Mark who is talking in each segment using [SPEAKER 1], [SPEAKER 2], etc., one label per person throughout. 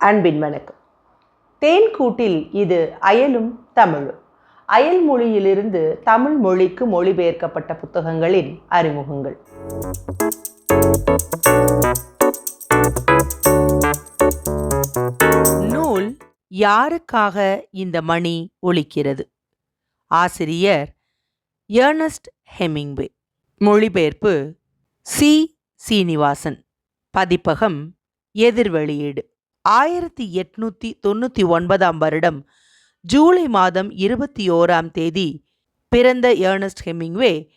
[SPEAKER 1] அன்பின் வணக்கம். தேன்கூட்டில் இது அயலும் தமிழும். அயல் மொழியிலிருந்து தமிழ் மொழிக்கு மொழிபெயர்க்கப்பட்ட புத்தகங்களின் அறிமுகங்கள். நூல் யாருக்காக இந்த மணி ஒழிக்கிறது ஆசிரியர் ஏர்னஸ்ட் ஹெமிங்வே. மொழிபெயர்ப்பு சி. சீனிவாசன். பதிப்பகம் எதிர்வெளியீடு. ஆயிரத்தி எட்நூத்தி தொண்ணூற்றி ஒன்பதாம் வருடம் ஜூலை மாதம் இருபத்தி ஓராம் தேதி பிறந்த ஏர்னஸ்ட் ஹெமிங்வே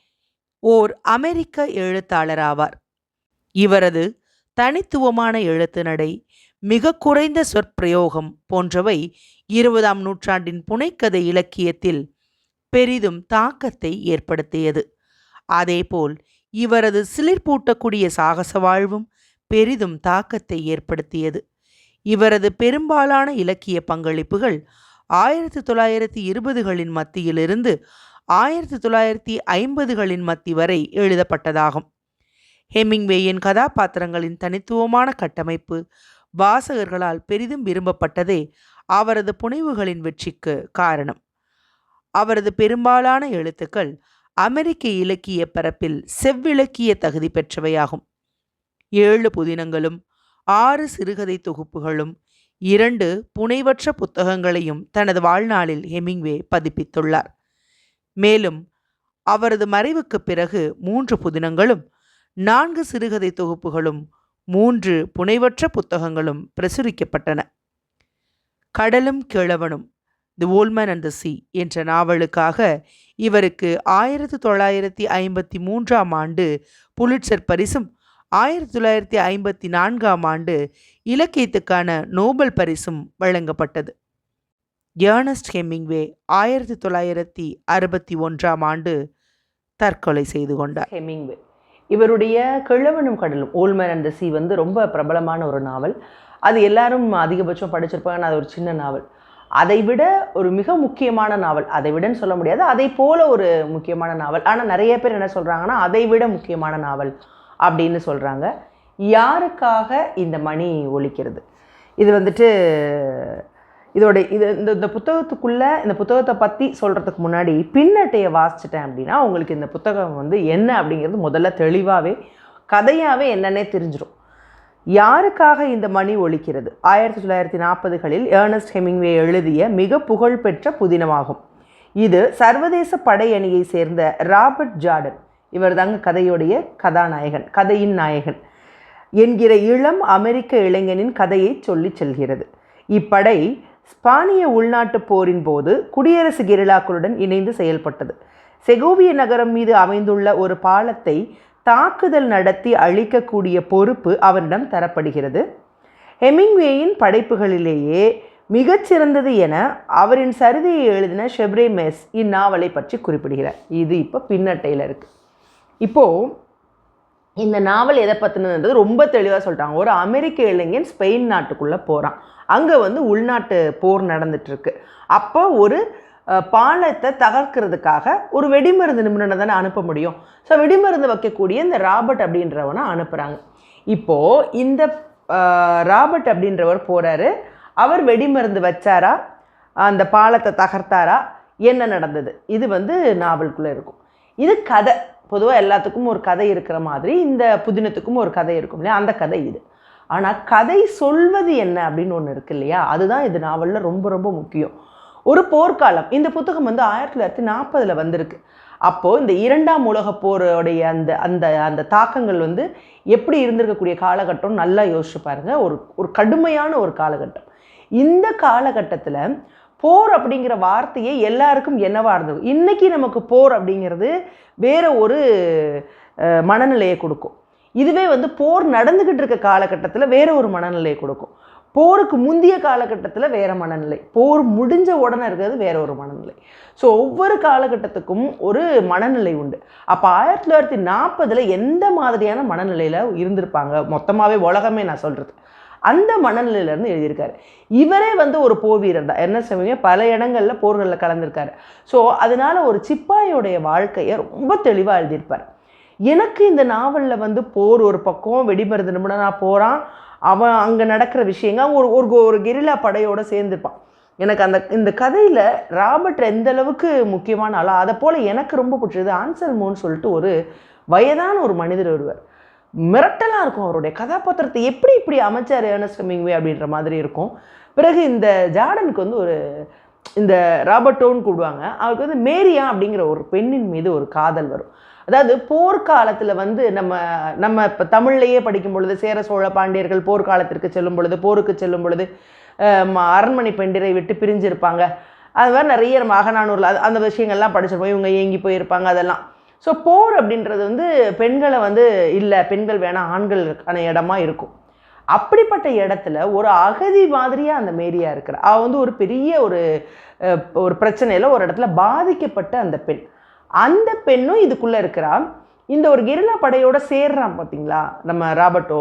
[SPEAKER 1] ஓர் அமெரிக்க எழுத்தாளராவார். இவரது தனித்துவமான எழுத்து நடை மிக குறைந்த சொற்பிரயோகம் போன்றவை இருபதாம் நூற்றாண்டின் புனைக்கதை இலக்கியத்தில் பெரிதும் தாக்கத்தை ஏற்படுத்தியது. அதேபோல் இவரது சிலிர்ப்பூட்டக்கூடிய சாகச வாழ்வும் பெரிதும் தாக்கத்தை ஏற்படுத்தியது. இவரது பெரும்பாலான இலக்கிய பங்களிப்புகள் ஆயிரத்தி தொள்ளாயிரத்தி இருபதுகளின் மத்தியிலிருந்து ஆயிரத்தி தொள்ளாயிரத்தி ஐம்பதுகளின் மத்தி வரை எழுதப்பட்டதாகும். ஹெமிங்வேயின் கதாபாத்திரங்களின் தனித்துவமான கட்டமைப்பு வாசகர்களால் பெரிதும் விரும்பப்பட்டதே அவரது புனைவுகளின் வெற்றிக்கு காரணம். அவரது பெரும்பாலான எழுத்துக்கள் அமெரிக்க இலக்கிய பரப்பில் செவ்விலக்கிய தகுதி பெற்றவையாகும். ஏழு புதினங்களும் ஆறு சிறுகதை தொகுப்புகளும் இரண்டு புனைவற்ற புத்தகங்களையும் தனது வாழ்நாளில் ஹெமிங்வே பதிப்பித்துள்ளார். மேலும் அவரது மறைவுக்கு பிறகு மூன்று புதினங்களும் நான்கு சிறுகதை தொகுப்புகளும் மூன்று புனைவற்ற புத்தகங்களும் பிரசுரிக்கப்பட்டன. கடலும் கிழவனும் தி ஓல்மேன் அண்ட் த சி என்ற நாவலுக்காக இவருக்கு ஆயிரத்தி தொள்ளாயிரத்தி ஐம்பத்தி மூன்றாம் ஆண்டு புலிட்சர் பரிசும் ஆயிரத்தி தொள்ளாயிரத்தி ஐம்பத்தி நான்காம் ஆண்டு இலக்கியத்துக்கான நோபல் பரிசும் வழங்கப்பட்டது. ஏர்னஸ்ட் ஹெமிங்வே ஆயிரத்தி தொள்ளாயிரத்தி அறுபத்தி ஒன்றாம் ஆண்டு தற்கொலை செய்து கொண்டார். ஹெமிங்வே. இவருடைய கிழவனும் கடலும் ஓல்மர் அண்ட் சி வந்து ரொம்ப பிரபலமான ஒரு நாவல். அது எல்லாரும் அதிகபட்சம் படிச்சிருப்பாங்க அது ஒரு சின்ன நாவல். அதை விட ஒரு மிக முக்கியமான நாவல் அதை விடன்னு சொல்ல முடியாது அதை போல ஒரு முக்கியமான நாவல். ஆனால் நிறைய பேர் என்ன சொல்கிறாங்கன்னா அதை விட முக்கியமான நாவல். அப்படின்னு சொல்கிறாங்க யாருக்காக இந்த மணி ஒழிக்கிறது? இது வந்துட்டு இதோட இது இந்த இந்த புத்தகத்துக்குள்ளே இந்த புத்தகத்தை பற்றி சொல்கிறதுக்கு முன்னாடி பின்னட்டையை வாசிச்சிட்டேன் அப்படின்னா உங்களுக்கு இந்த புத்தகம் வந்து என்ன அப்படிங்கிறது முதல்ல தெளிவாகவே கதையாகவே என்னன்னே தெரிஞ்சிடும் யாருக்காக இந்த மணி ஒழிக்கிறது? ஆயிரத்தி தொள்ளாயிரத்தி நாற்பதுகளில் ஏர்னஸ்ட் ஹெமிங்வே எழுதிய மிக புகழ்பெற்ற புதினமாகும். இது சர்வதேச படையணியை சேர்ந்த ராபர்ட் ஜார்டன் இவர் தாங்க கதையுடைய கதாநாயகன் கதையின் நாயகன். என்கிற இளம் அமெரிக்க இளைஞனின் கதையை சொல்லி செல்கிறது. இப்படை ஸ்பானிய உள்நாட்டு போரின் போது குடியரசு கெரிலாக்களுடன் இணைந்து செயல்பட்டது. செகோவிய நகரம் மீது அமைந்துள்ள ஒரு பாலத்தை தாக்குதல் நடத்தி அழிக்கக்கூடிய பொறுப்பு அவரிடம் தரப்படுகிறது. ஹெமிங்வேயின் படைப்புகளிலேயே மிகச்சிறந்தது என அவரின் சரிதையை எழுதின ஷெப்ரே மெஸ் இந்நாவலை பற்றி குறிப்பிடுகிறார். இது இப்போ பின்னட்டையில் இருக்குது இப்போது இந்த நாவல் எதை பற்றினது ரொம்ப தெளிவாக சொல்லிட்டாங்க. ஒரு அமெரிக்க இளைஞன் ஸ்பெயின் நாட்டுக்குள்ளே போகிறான் அங்கே வந்து உள்நாட்டு போர் நடந்துட்டுருக்கு. அப்போ ஒரு பாலத்தை தகர்க்கிறதுக்காக ஒரு வெடிமருந்து நிபுணனை தானே அனுப்ப முடியும். ஸோ வெடிமருந்து வைக்கக்கூடிய இந்த ராபர்ட் அப்படின்றவனை அனுப்புகிறாங்க இப்போது இந்த ராபர்ட் அப்படின்றவர் போகிறாரு அவர் வெடிமருந்து வச்சாரா? அந்த பாலத்தை தகர்த்தாரா? என்ன நடந்தது? இது வந்து நாவலுக்குள்ளே இருக்கும். இது கதை. பொதுவாக எல்லாத்துக்கும் ஒரு கதை இருக்கிற மாதிரி இந்த புதினத்துக்கும் ஒரு கதை இருக்கும் இல்லையா? அந்த கதை இது. ஆனால் கதை சொல்வது என்ன அப்படின்னு ஒன்று இருக்கு இல்லையா? அதுதான் இது நாவலில் ரொம்ப ரொம்ப முக்கியம். ஒரு போர்க்காலம். இந்த புத்தகம் வந்து ஆயிரத்தி தொள்ளாயிரத்தி நாற்பதில் வந்திருக்கு. அப்போது இந்த இரண்டாம் உலக போருடைய அந்த அந்த அந்த தாக்கங்கள் வந்து எப்படி இருந்திருக்கக்கூடிய காலகட்டம் நல்லா யோசிச்சு பாருங்கள் ஒரு ஒரு கடுமையான ஒரு காலகட்டம். இந்த காலகட்டத்தில் போர் அப்படிங்கிற வார்த்தையே எல்லாருக்கும் என்னவாக இருந்தது? இன்றைக்கி நமக்கு போர் அப்படிங்கிறது வேறு ஒரு மனநிலையை கொடுக்கும். இதுவே வந்து போர் நடந்துக்கிட்டு இருக்க காலகட்டத்தில் வேறு ஒரு மனநிலையை கொடுக்கும். போருக்கு முந்தைய காலகட்டத்தில் வேறு மனநிலை. போர் முடிஞ்ச உடனே இருக்கிறது வேற ஒரு மனநிலை. ஸோ ஒவ்வொரு காலகட்டத்துக்கும் ஒரு மனநிலை உண்டு. அப்போ ஆயிரத்தி தொள்ளாயிரத்தி நாற்பதில் எந்த மாதிரியான மனநிலையில் இருந்திருப்பாங்க? மொத்தமாகவே உலகமே நான் சொல்கிறது அந்த மனநிலையிலேருந்து எழுதியிருக்காரு. இவரே வந்து ஒரு போவீரர் தான். என்ன செய்வீங்க பல இடங்களில் போர்களில் கலந்துருக்காரு. ஸோ அதனால ஒரு சிப்பாயோடைய வாழ்க்கையை ரொம்ப தெளிவாக எழுதியிருப்பார்.
[SPEAKER 2] எனக்கு இந்த நாவலில் வந்து போர் ஒரு பக்கம் வெடிமருந்து நான் போகிறான் அவன் அங்கே நடக்கிற விஷயங்கள் ஒரு ஒரு ஒரு கெரில்லா படையோடு சேர்ந்துருப்பான். எனக்கு அந்த இந்த கதையில் ராபர்ட் எந்த அளவுக்கு முக்கியமான ஆளோ அதை போல் எனக்கு ரொம்ப பிடிச்சது ஆன்சல்மோன்னு சொல்லிட்டு ஒரு வயதான ஒரு மனிதர் வருவார் மிரட்டலாக இருக்கும் அவருடைய கதாபாத்திரத்தை எப்படி இப்படி அமைச்சார் ஏர்னஸ்ட் ஹெமிங்வே அப்படின்ற மாதிரி இருக்கும். பிறகு இந்த ஜார்டனுக்கு வந்து ஒரு இந்த ராபர்ட்டோன்னு கூடுவாங்க அவருக்கு வந்து மேரியா அப்படிங்கிற ஒரு பெண்ணின் மீது ஒரு காதல் வரும். அதாவது போர்க்காலத்தில் வந்து நம்ம நம்ம இப்போ தமிழ்லையே படிக்கும் பொழுது சேர சோழ பாண்டியர்கள் போர்க்காலத்திற்கு செல்லும் பொழுது போருக்கு செல்லும் பொழுது அரண்மனை பெண்டிரை விட்டு பிரிஞ்சிருப்பாங்க. அது மாதிரி நிறைய நம்ம அகநானூரில் அது அந்த விஷயங்கள்லாம் படிச்சிருப்போம். இவங்க ஏங்கி போயிருப்பாங்க அதெல்லாம். ஸோ போர் அப்படின்றது வந்து பெண்களை வந்து இல்லை. பெண்கள் வேணாம் ஆண்களுக்கான இடமா இருக்கும். அப்படிப்பட்ட இடத்துல ஒரு அகதி மாதிரியாக அந்த மேரியா இருக்கிற அவ வந்து ஒரு பெரிய ஒரு ஒரு பிரச்சனையில் ஒரு இடத்துல பாதிக்கப்பட்ட அந்த பெண். அந்த பெண்ணும் இதுக்குள்ளே இருக்கிறா. இந்த ஒரு கெரிலா படையோட சேர்றான் பார்த்தீங்களா நம்ம ராபர்ட்டோ.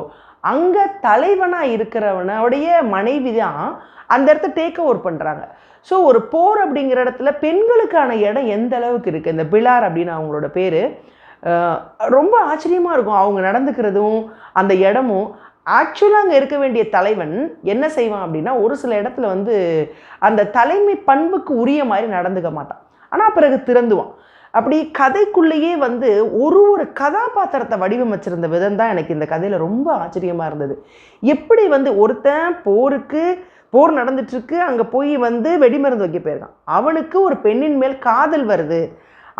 [SPEAKER 2] அங்கே தலைவனாக இருக்கிறவனுடைய மனைவி தான் அந்த இடத்த டேக் ஓவர் பண்ணுறாங்க ஸோ ஒரு போர் அப்படிங்கிற இடத்துல பெண்களுக்கான இடம் எந்த அளவுக்கு இருக்குது இந்த பிலார் அப்படின்னு அவங்களோட பேர். ரொம்ப ஆச்சரியமாக இருக்கும். அவங்க நடந்துக்கிறதும் அந்த இடமும். ஆக்சுவலாக அங்கே இருக்க வேண்டிய தலைவன் என்ன செய்வான் அப்படின்னா ஒரு சில இடத்துல வந்து அந்த தலைமை பண்புக்கு உரிய மாதிரி நடந்துக்க மாட்டான். ஆனால் பிறகு திறந்துவான். அப்படி கதைக்குள்ளேயே வந்து ஒரு ஒரு கதாபாத்திரத்தை வடிவமைச்சிருந்த விதம் தான் எனக்கு இந்த கதையில் ரொம்ப ஆச்சரியமாக இருந்தது. எப்படி வந்து ஒருத்தன் போருக்கு போர் நடந்துட்டுருக்கு அங்கே போய் வந்து வெடிமருந்து வைக்க போயிருக்கான். அவனுக்கு ஒரு பெண்ணின் மேல் காதல் வருது.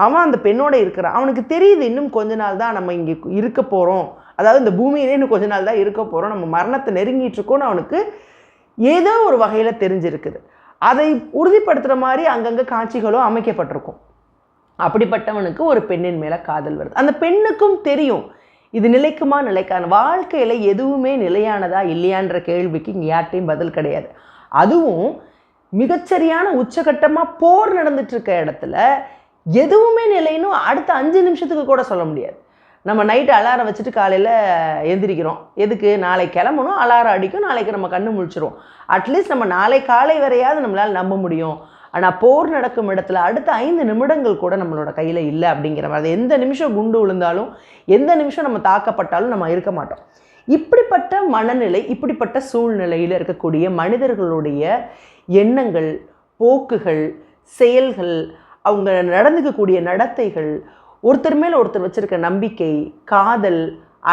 [SPEAKER 2] அவன் அந்த பெண்ணோட இருக்கிறான். அவனுக்கு தெரியுது இன்னும் கொஞ்ச நாள் தான் நம்ம இங்கே இருக்க போகிறோம் அதாவது இந்த பூமியிலே இன்னும் கொஞ்ச நாள் தான் இருக்க போகிறோம் நம்ம மரணத்தை நெருங்கிட்டுருக்கோன்னு அவனுக்கு ஏதோ ஒரு வகையில் தெரிஞ்சிருக்குது. அதை உறுதிப்படுத்துகிற மாதிரி அங்கங்கே காட்சிகளும் அமைக்கப்பட்டிருக்கும். அப்படிப்பட்டவனுக்கு ஒரு பெண்ணின் மேலே காதல் வருது. அந்த பெண்ணுக்கும் தெரியும். இது நிலைக்குமா நிலைக்கான வாழ்க்கையில் எதுவுமே நிலையானதா இல்லையான்ற கேள்விக்கு இங்கே யார்ட்டையும் பதில் கிடையாது. அதுவும் மிகச்சரியான உச்சகட்டமாக போர் நடந்துட்டுருக்க இடத்துல எதுவுமே நிலைன்னு அடுத்த அஞ்சு நிமிஷத்துக்கு கூட சொல்ல முடியாது. நம்ம நைட்டு அலாரம் வச்சுட்டு காலையில் எந்திரிக்கிறோம். எதுக்கு? நாளை கிளம்பணும் அலாரம் அடிக்கும் நாளைக்கு நம்ம கண்ணு முழிச்சிரும் அட்லீஸ்ட் நம்ம நாளை காலை வரையாவது நம்மளால் நம்ப முடியும். ஆனால் போர் நடக்கும் இடத்துல அடுத்த ஐந்து நிமிடங்கள் கூட நம்மளோட கையில் இல்லை அப்படிங்கிற மாதிரி. எந்த நிமிஷம் குண்டு விழுந்தாலும் எந்த நிமிஷம் நம்ம தாக்கப்பட்டாலும் நம்ம இருக்க மாட்டோம். இப்படிப்பட்ட மனநிலை இப்படிப்பட்ட சூழ்நிலையில் இருக்கக்கூடிய மனிதர்களுடைய எண்ணங்கள் போக்குகள் செயல்கள் அவங்க நடந்துக்கக்கூடிய நடத்தைகள் ஒருத்தர் மேல் ஒருத்தர் வச்சுருக்க நம்பிக்கை காதல்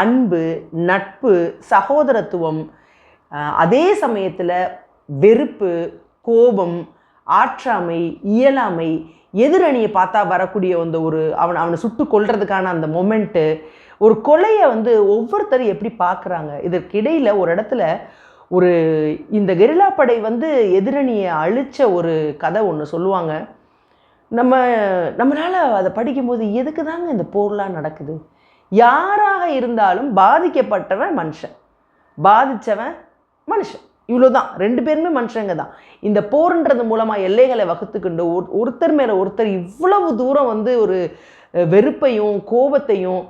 [SPEAKER 2] அன்பு நட்பு சகோதரத்துவம் அதே சமயத்தில் வெறுப்பு கோபம் ஆற்றாமை இயலாமை எதிரணியை பார்த்தா வரக்கூடிய அந்த ஒரு அவன் அவனை சுட்டு கொள்றதுக்கான அந்த மொமெண்ட்டு ஒரு கொலையை வந்து ஒவ்வொருத்தரும் எப்படி பார்க்குறாங்க? இதற்கிடையில் ஒரு இடத்துல ஒரு இந்த கெரில்லா படை வந்து எதிரணியை அழிச்ச ஒரு கதை ஒன்று சொல்லுவாங்க. நம்ம நம்மளால் அதை படிக்கும்போது எதுக்கு தாங்க இந்த போர்லாம் நடக்குது? யாராக இருந்தாலும் பாதிக்கப்பட்டவன் மனுஷன். பாதித்தவன் மனுஷன். இவ்வளோதான் ரெண்டு பேருமே மனுஷங்க தான். இந்த போர்ன்றது மூலமாக எல்லைகளை வகுத்துக்கொண்டு ஒரு ஒருத்தர் மேலே ஒருத்தர் இவ்வளவு தூரம் வந்து ஒரு வெறுப்பையும் கோபத்தையும்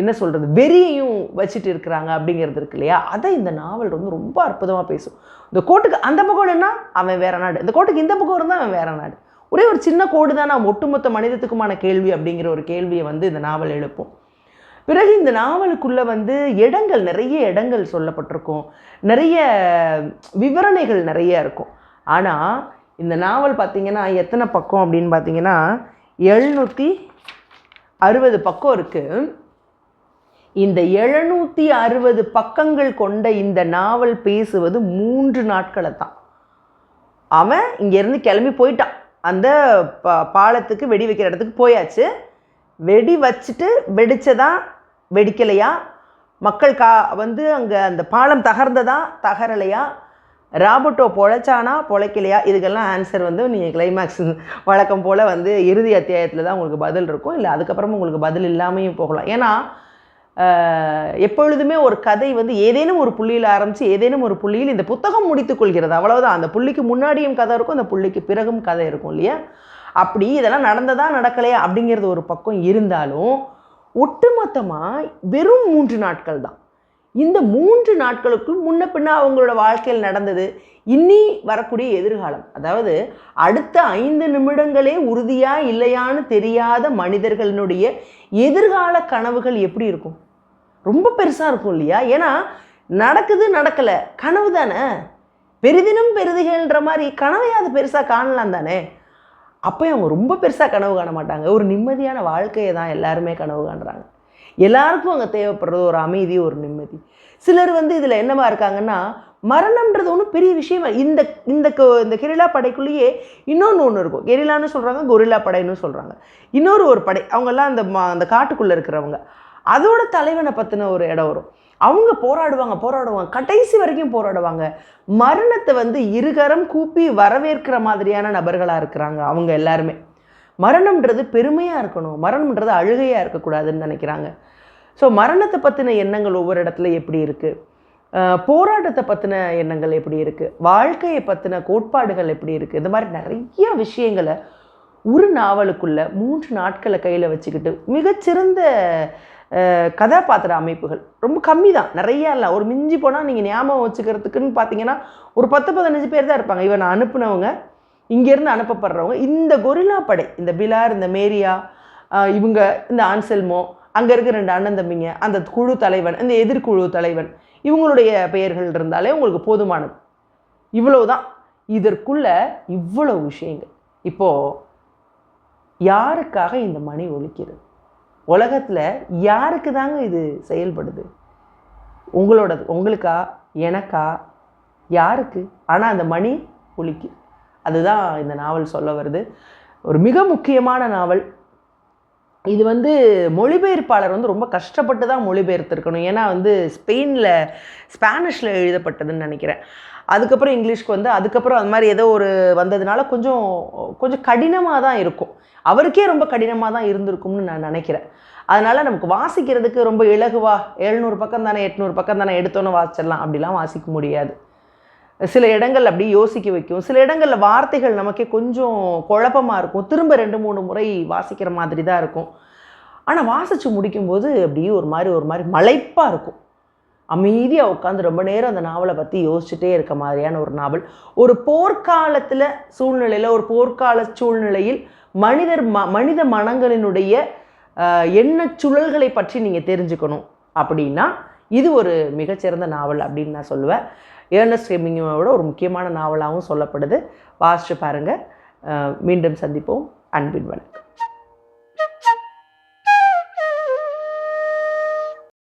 [SPEAKER 2] என்ன சொல்கிறது வெறியையும் வச்சுட்டு இருக்கிறாங்க அப்படிங்கிறது இருக்கு இல்லையா? அதை இந்த நாவல் வந்து ரொம்ப அற்புதமாக பேசும். இந்த கோட்டுக்கு அந்த பக்கம் நின்னா அவன் வேற நாடு. இந்த கோட்டுக்கு இந்த பக்கம் இருந்தால் அவன் வேற நாடு. ஒரே ஒரு சின்ன கோடு தான் நான் ஒட்டுமொத்த மனிதத்துக்குமான கேள்வி அப்படிங்கிற ஒரு கேள்வியை வந்து இந்த நாவல் எழுப்போம். பிறகு இந்த நாவலுக்குள்ளே வந்து இடங்கள் நிறைய இடங்கள் சொல்லப்பட்டிருக்கும். நிறைய விவரணைகள் நிறைய இருக்கும். ஆனால் இந்த நாவல் பார்த்திங்கன்னா எத்தனை பக்கம் அப்படின்னு பார்த்தீங்கன்னா எழுநூற்றி அறுபது பக்கம் இருக்குது இந்த எழுநூற்றி அறுபது பக்கங்கள் கொண்ட இந்த நாவல் பேசுவது மூன்று நாட்களை தான். அவன் இங்கேருந்து கிளம்பி போயிட்டான். அந்த பா பாலத்துக்கு வெடி வைக்கிற இடத்துக்கு போயாச்சு. வெடி வச்சுட்டு வெடித்ததான் வெடிக்கலையா? மக்கள் கா வந்து அங்கே அந்த பாலம் தகர்ந்ததா? தகரலையா? ராபர்ட்டோ பொழைச்சானா? பொழைக்கலையா? இதுக்கெல்லாம் ஆன்சர் வந்து நீங்கள் கிளைமேக்ஸ் வழக்கம் போல் வந்து இறுதி அத்தியாயத்தில் தான் உங்களுக்கு பதில் இருக்கும். இல்லை அதுக்கப்புறமா உங்களுக்கு பதில் இல்லாமையும் போகலாம். ஏன்னா எப்பொழுதுமே ஒரு கதை வந்து ஏதேனும் ஒரு புள்ளியில் ஆரம்பித்து ஏதேனும் ஒரு புள்ளியில் இந்த புத்தகம் முடித்துக்கொள்கிறது கொள்கிறது. அந்த புள்ளிக்கு முன்னாடியும் கதை இருக்கும் அந்த புள்ளிக்கு பிறகும் கதை இருக்கும் இல்லையா? அப்படி இதெல்லாம் நடந்ததா நடக்கலையா? அப்படிங்கிறது ஒரு பக்கம் இருந்தாலும் ஒட்டுமொத்தமாக வெறும் மூன்று நாட்கள் தான். இந்த மூன்று நாட்களுக்குள் முன்ன பின்ன அவங்களோட வாழ்க்கையில் நடந்தது இனி வரக்கூடிய எதிர்காலம். அதாவது அடுத்த ஐந்து நிமிடங்களே உறுதியா இல்லையான்னு தெரியாத மனிதர்களினுடைய எதிர்கால கனவுகள் எப்படி இருக்கும்? ரொம்ப பெருசாக இருக்கும் இல்லையா? ஏன்னா நடக்குது நடக்கலை. கனவு தானே. பெரிதினும் பெரிதுகள்ன்ற மாதிரி கனவையாவது பெருசாக காணலாம் தானே. அப்போ அவங்க ரொம்ப பெருசாக கனவு காண மாட்டாங்க. ஒரு நிம்மதியான வாழ்க்கையை தான் எல்லாருமே கனவு காணுறாங்க. எல்லாருக்கும் அங்கே தேவைப்படுறது ஒரு அமைதி ஒரு நிம்மதி. சிலர் வந்து இதில் என்னவா இருக்காங்கன்னா மரணம்ன்றது ஒன்றும் பெரிய விஷயம் இந்த இந்த க- இந்த கெரிலா படைக்குள்ளேயே இன்னொன்று ஒன்று இருக்கும். கெரிலான்னு சொல்கிறாங்க கொரில்லா படைன்னு சொல்கிறாங்க இன்னொரு ஒரு படை அவங்கெல்லாம் அந்த அந்த காட்டுக்குள்ளே இருக்கிறவங்க. அதோட தலைவனை பற்றின ஒரு இடம் வரும். அவங்க போராடுவாங்க போராடுவாங்க. கடைசி வரைக்கும் போராடுவாங்க. மரணத்தை வந்து இருகரம் கூப்பி வரவேற்கிற மாதிரியான நபர்களாக இருக்கிறாங்க அவங்க எல்லாருமே. மரணம்ன்றது பெருமையாக இருக்கணும். மரணம்ன்றது அழுகையாக இருக்கக்கூடாதுன்னு நினைக்கிறாங்க. ஸோ மரணத்தை பற்றின எண்ணங்கள் ஒவ்வொரு இடத்துல எப்படி இருக்குது போராட்டத்தை பற்றின எண்ணங்கள் எப்படி இருக்குது வாழ்க்கையை பற்றின கோட்பாடுகள் எப்படி இருக்குது இந்த மாதிரி நிறைய விஷயங்களை ஒரு நாவலுக்குள்ளே மூன்று நாட்களை கையில் வச்சுக்கிட்டு மிகச்சிறந்த கதாபாத்திர அமைப்புகள். ரொம்ப கம்மி தான் நிறைய இல்லை. ஒரு மிஞ்சி போனால் நீங்கள் ஞாபகம் வச்சுக்கிறதுக்குன்னு பார்த்தீங்கன்னா ஒரு பத்து பதினஞ்சு பேர் தான் இருப்பாங்க. இவன் நான் அனுப்புனவங்க இங்கேருந்து அனுப்பப்படுறவங்க. இந்த கொரில்லா படை இந்த பிலார் இந்த மேரியா இவங்க இந்த ஆன்செல்மோ அங்கே இருக்கிற ரெண்டு அண்ணன் தம்பிங்க அந்த குழு தலைவன் இந்த எதிர்குழு தலைவன் இவங்களுடைய பெயர்கள் இருந்தாலே உங்களுக்கு போதுமானது. இவ்வளவுதான். இதற்குள்ள இவ்வளவு விஷயங்கள். இப்போது யாருக்காக இந்த மணி ஒழிக்கிறது? உலகத்தில் யாருக்கு தாங்க இது செயல்படுது? உங்களோடது உங்களுக்கா எனக்கா? யாருக்கு? ஆனால் அந்த மணி ஒலிக்குது அதுதான் இந்த நாவல் சொல்ல வருது. ஒரு மிக முக்கியமான நாவல். இது வந்து மொழிபெயர்ப்பாளர் வந்து ரொம்ப கஷ்டப்பட்டு தான் மொழிபெயர்த்திருக்கணும். ஏன்னா வந்து ஸ்பெயினில் ஸ்பானிஷில் எழுதப்பட்டதுன்னு நினைக்கிறேன். அதுக்கப்புறம் இங்கிலீஷ்க்கு வந்து அதுக்கப்புறம் அது மாதிரி ஏதோ ஒரு வந்ததுனால கொஞ்சம் கொஞ்சம் கடினமாக தான் இருக்கும். அவருக்கே ரொம்ப கடினமாக தான் இருந்திருக்கும்னு நான் நினைக்கிறேன். அதனால் நமக்கு வாசிக்கிறதுக்கு ரொம்ப இலகுவா எழுநூறு பக்கம் தானே எட்நூறு பக்கம் தானே எடுத்தோன்னு வாசிச்சிடலாம். அப்படிலாம் வாசிக்க முடியாது. சில இடங்கள் அப்படி யோசிக்க வைக்கும். சில இடங்களில் வார்த்தைகள் நமக்கே கொஞ்சம் குழப்பமாக இருக்கும். திரும்ப ரெண்டு மூணு முறை வாசிக்கிற மாதிரி தான் இருக்கும். ஆனால் வாசித்து முடிக்கும்போது அப்படியே ஒரு மாதிரி ஒரு மாதிரி மலைப்பாக இருக்கும். அமைதியாக உட்காந்து ரொம்ப நேரம் அந்த நாவலை பற்றி யோசிச்சுட்டே இருக்க மாதிரியான ஒரு நாவல். ஒரு போர்க்காலத்தில் சூழ்நிலையில் ஒரு போர்க்கால சூழ்நிலையில் மனிதர் ம மனித மனங்களினுடைய என்ன சுழல்களை பற்றி நீங்கள் தெரிஞ்சுக்கணும். அப்படின்னா இது ஒரு மிகச்சிறந்த நாவல் அப்படின்னு நான் சொல்லுவேன். ஏர்னஸ்ட் ஹெமிங்கோட ஒரு முக்கியமான நாவலாகவும் சொல்லப்படுது. வாசிச்சு பாருங்கள் மீண்டும் சந்திப்போம். அன்பின் வணக்கம்.